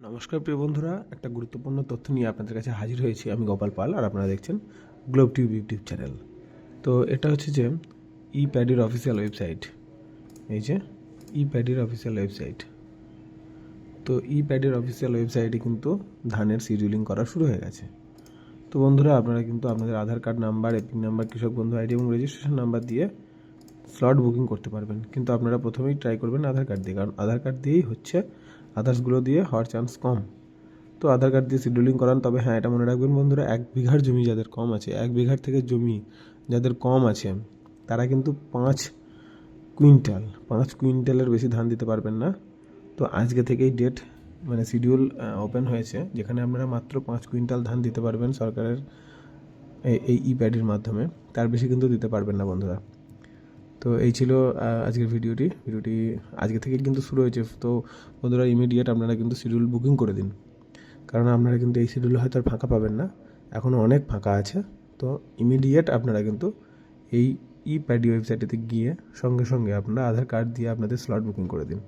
নমস্কার প্রিয় বন্ধুরা, একটা গুরুত্বপূর্ণ তথ্য নিয়ে আপনাদের কাছে হাজির হয়েছি আমি গোপাল পাল আর আপনারা দেখছেন গ্লোব টিউব ইউটিউব চ্যানেল। তো এটা হচ্ছে যে ই প্যাডির অফিসিয়াল ওয়েবসাইট। এই যে ই প্যাডির অফিসিয়াল ওয়েবসাইট। তো ই প্যাডির অফিসিয়াল ওয়েবসাইটে কিন্তু ধানের শিডিউলিং করা শুরু হয়ে গেছে। তো বন্ধুরা, আপনারা কিন্তু আপনাদের Aadhaar card number EPIC number, Krishak Bandhu ID এবং রেজিস্ট্রেশন নাম্বার দিয়ে স্লট বুকিং করতে পারবেন। কিন্তু আপনারা প্রথমেই ট্রাই করবেন আধার কার্ড দিয়ে, কারণ আধার কার্ড দিয়েই হচ্ছে আদার্সগুলো দিয়ে হওয়ার চান্স কম। তো আধার কার্ড দিয়ে শিডিউলিং করান, তবে হ্যাঁ এটা মনে রাখবেন বন্ধুরা, এক বিঘার জমি যাদের কম আছে, এক বিঘার থেকে জমি যাদের কম আছে, তারা কিন্তু পাঁচ কুইন্টাল, পাঁচ কুইন্টালের বেশি ধান দিতে পারবেন না। তো আজকে থেকেই ডেট মানে শিডিউল ওপেন হয়েছে, যেখানে আপনারা মাত্র পাঁচ কুইন্টাল ধান দিতে পারবেন সরকারের এই- ই প্যাডির মাধ্যমে। তার বেশি কিন্তু দিতে পারবেন না বন্ধুরা। তো এই ছিল আজকের ভিডিওটি। ভিডিওটি আজকে থেকে কিন্তু শুরু হয়েছে। তো বন্ধুরা ইমিডিয়েট আপনারা কিন্তু শিডিউল বুকিং করে দিন। কারণ আপনারা কিন্তু এই শিডিউল হয়তো আর ফাঁকা পাবেন না। এখনও অনেক ফাঁকা আছে। তো ইমিডিয়েট আপনারা কিন্তু এই ই প্যাডি ওয়েবসাইটেতে গিয়ে সঙ্গে সঙ্গে আপনারা আধার কার্ড দিয়ে আপনাদের স্লট বুকিং করে দিন।